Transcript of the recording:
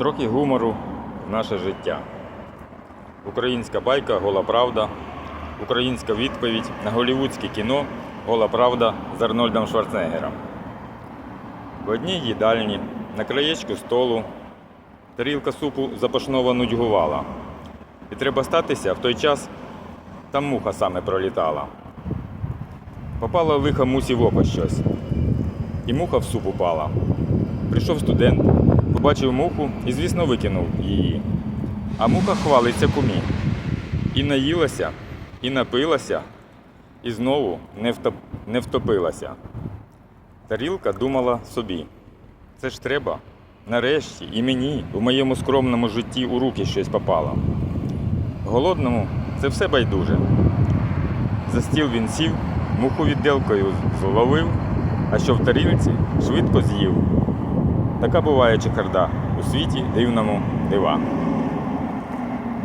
Трохи гумору в наше життя. Українська байка Гола Правда. Українська відповідь на голівудське кіно Гола Правда з Арнольдом Шварценеггером. В одній їдальні на краєчку столу тарілка супу запашного нудьгувала. І треба статися в той час там муха саме пролітала. Попало лихо мусі в око щось. І муха в суп упала. Прийшов студент, побачив муху і, звісно, викинув її. А муха хвалиться кумі. І наїлася, і напилася, і знову не, втоп... не втопилася. Тарілка думала собі. Це ж треба. Нарешті і мені в моєму скромному житті у руки щось попало. Голодному це все байдуже. За стіл він сів, муху відделкою зловив, а що в тарілці швидко з'їв. Така буває чехарда у світі дивному дива.